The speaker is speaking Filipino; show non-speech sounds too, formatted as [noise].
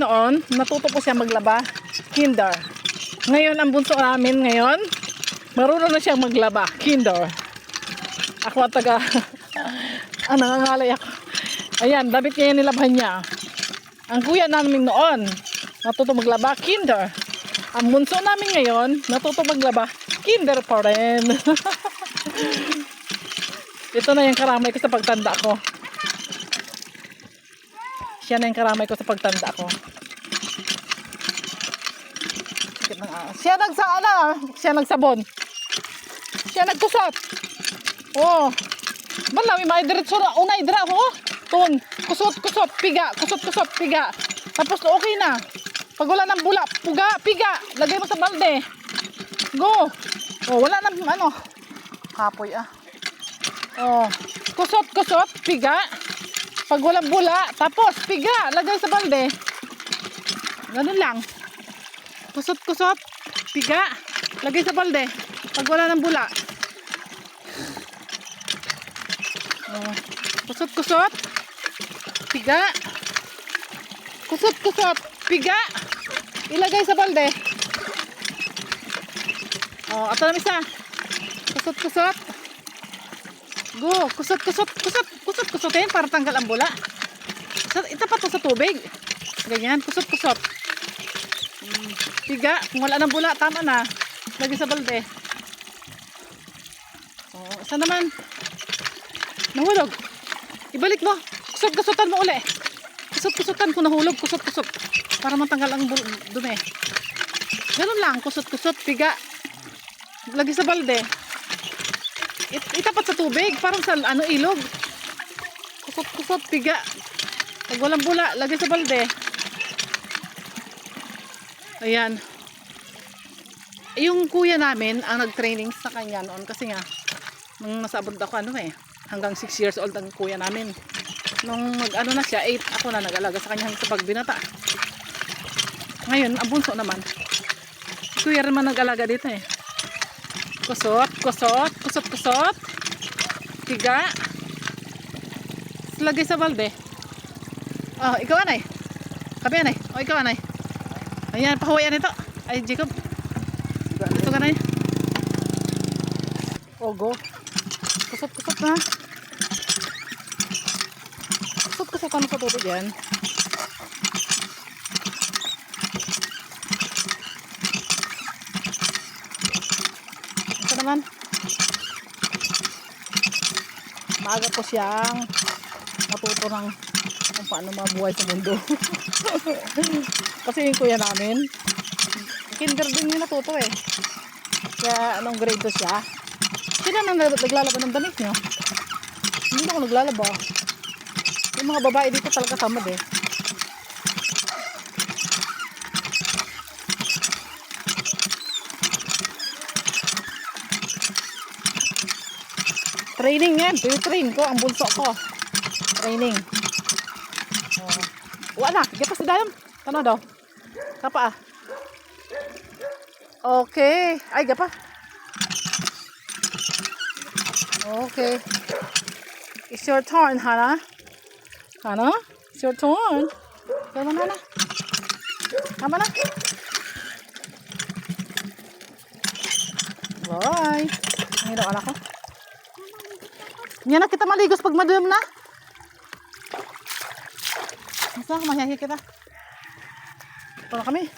noon, natuto po siya maglaba. Kinder. Ngayon, ang bunso namin ngayon, marunong na siyang maglaba. Kinder. Ako ang taga, [laughs] ah, nangangalay ako. Ayan, damit niya yung nilabhan niya. Ang kuya namin noon, natuto maglaba. Kinder. Ang bunso namin ngayon, natuto maglaba. Kinder pa rin. [laughs] Ito na yung karamay ko sa pagtanda ko. Siya na yung karamay ko sa pagtanda ko. Siya nagsa, ano, siya nagsabon. Siya nagkusot. Oh. Bala, may mga diretso na. Unay, dira ako. Oh. Tun. Kusot, kusot, piga. Kusot, kusot, piga. Tapos okay na. Pag wala ng bula, puga, piga. Lagay mo sa balde. Go. Oh, wala nang ano. Kapoy ah. Oh. Kusot, kusot, piga. Pag walang bula, tapos piga, lagay sa balde. Ganun lang. Kusot, kusot, piga, lagay sa balde. Pag wala ng bula. Oh. Kusot, kusot, piga. Kusot, kusot, piga. Ilagay sa balde. Oh, ato na isa. Kusot, kusot. Go, kusot, kusot, kusot, kusot, kusotin para tanggal ang bula. Itapat to sa tubig. Ganyan, kusot, kusot. Mm, Piga, kung wala ng bula, tama na. Lagi sa balde. Oh, isa naman. Nahulog. Ibalik mo. Kusot, kusotan mo uli. Kusot, kusotan kung nahulog. Kusot, kusot. Para matanggal ang dumi. Ganun lang, kusot, kusot, piga. Lagi sa balde. It, itapat sa tubig, parang sa ano ilog. Kusot-kusot, piga. Pag walang bula, lagay sa balde. Ayan. Yung kuya namin, ang nag-training sa kanya noon kasi nga, nung nasa abroad ako, ano eh, hanggang 6 years old ang kuya namin. Nung mag ano na siya, 8 ako na nag-alaga sa kanya sa pagbinata. Ngayon, ang bunso naman. Kuya rin man nag-alaga dito eh. Kusot, kusot, kusot, kusot. Tiga. Lagay sa balde. Oh, ikaw anay. Kabi anay. Oh, ikaw anay. Ayan, pahawayan ito. Ay, Jacob. Ito ka na Oh, go. Kusot, kusot na. Kusot, kusot ano sa tubig yan. Naman. Maaga po siyang matuto ng kung paano mabuhay sa mundo. [laughs] Kasi yung kuya namin, kinder din yung natuto eh. Kaya anong grade 2 siya. Sino nang nag- naglalaban ng damit niyo? Hindi ako naglalaba. Yung mga babae dito talaga tamad eh. Training yan. Train ko ang bunso ko. Training. Oh. Wala. Gata sa dayon. Tano daw. Kapa ah. Okay. Ay, gapa. Okay. It's your turn, Hana. Hana? It's your turn. Tama na na. Tama na. Bye. Ang hinaw Hindi na kita maligos pag maduyom na. Masa, mahihi kita. Ito na kami.